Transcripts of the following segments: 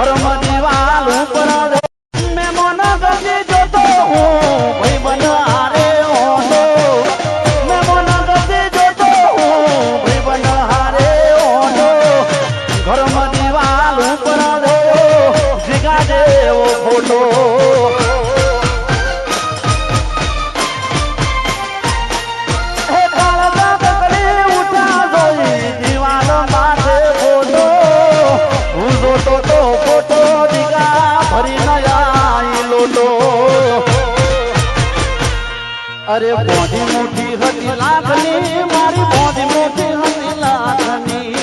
Bora, mano. અરે બોધી મોટી હતી લાખની મારી બોધી મોટી હતી લાખની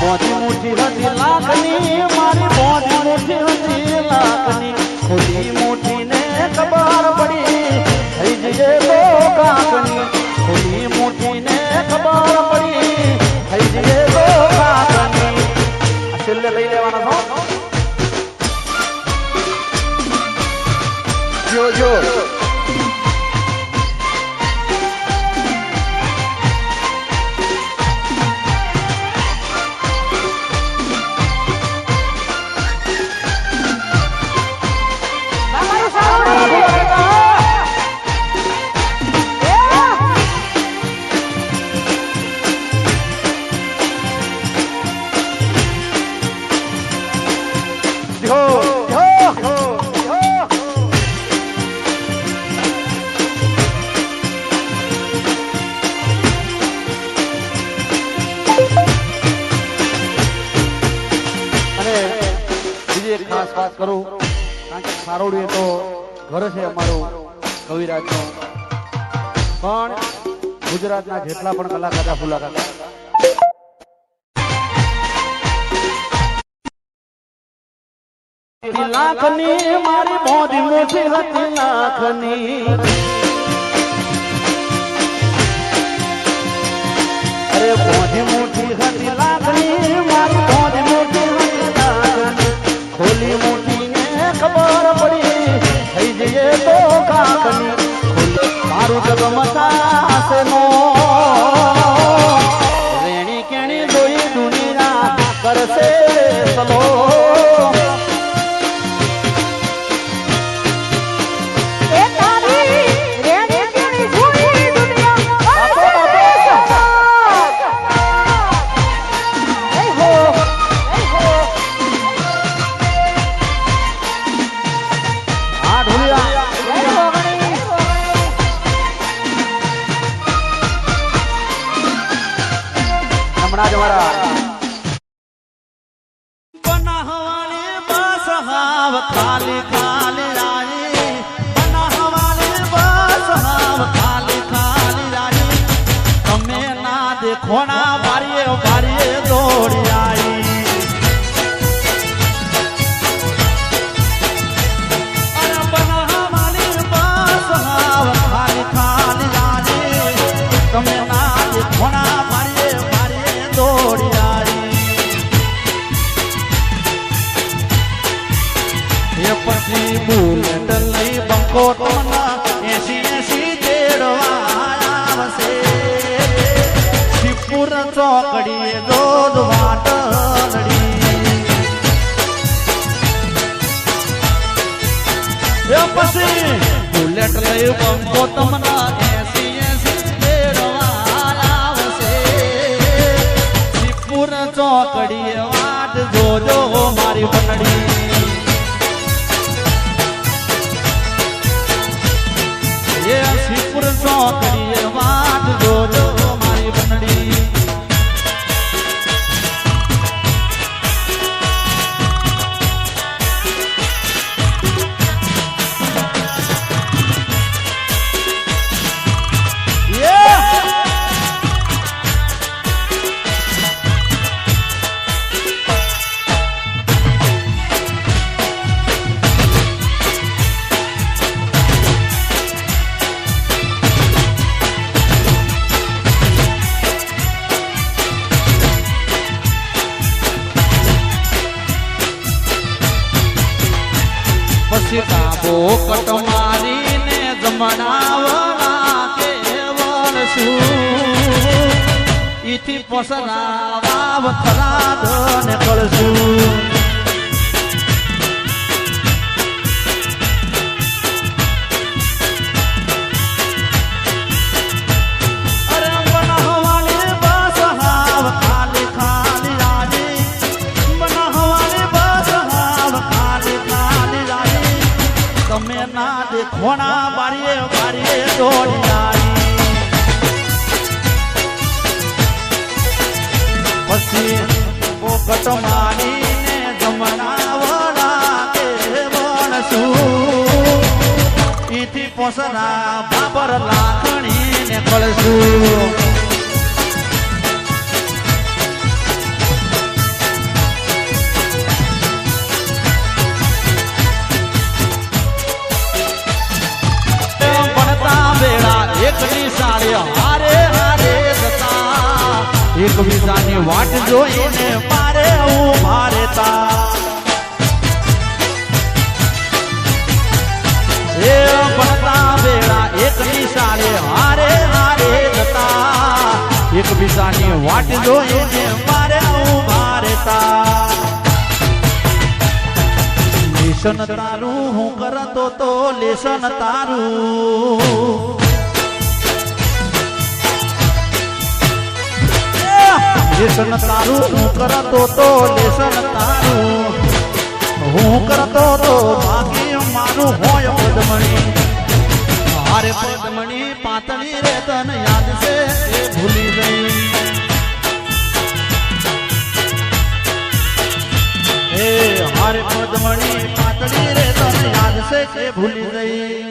બોધી મોટી હતી લાખની મારી બોધી મોટી હતી લાખની ખોટી મોટી ને ખબર પડી, થઈ જઈએ તો કાકની ખોટી મોટી ને ખબર પડી, થઈ જઈએ તો કાકની છેલ્લે લઈ લેવાના છો? yo, yo. કરું. કારણ કે ખારોડી તો ઘર છે અમારું કવિરાજનું. પણ ગુજરાતના જેટલા પણ કલાકાર હતા. લાખની, મારી મોદી મોટી હતી લાખની. અરે મોદી મોટી હતી લાખની તમે ના દેખોણા વારીએ વારીએ દોડી આવી લઈ બંકો ટોના એસી એસી તેડવા આવશે શિવપુર ચોકડીએ દોધ વાટડી એ પછી બુલેટ લઈ બંકો તમના શિવપુર પછી કાબો કટ મારીને જમણાવના કેવળ શું? ઈથી પોસરા વાવ થરાદ કળશું. દેખોણા બારીએ બારીએ દોડી પછી પોકટ મારીને જમણાવડા કે વણશું ઈથી પોસરા કળશું એકબીજાની વાટ જોઈને મારે ઊભા રહેતા એ ભણતા વેળા હારે હારે જતા. એકબીજાની વાટ જોઈને મારે ઊભા રહેતા લેશન તારું હું કરતો તો લેશન તારું. લેશન તારું, હું કરતો તો લેસન તારું. હું કરતો તો બાકી મારું હોય પદમણી. હારે પદમણી પાતળી રે, તને યાદ છે, એ ભૂલી ગઈ. એ હારે પદમણી પાતળી રે, તને યાદ છે કે ભૂલી ગઈ.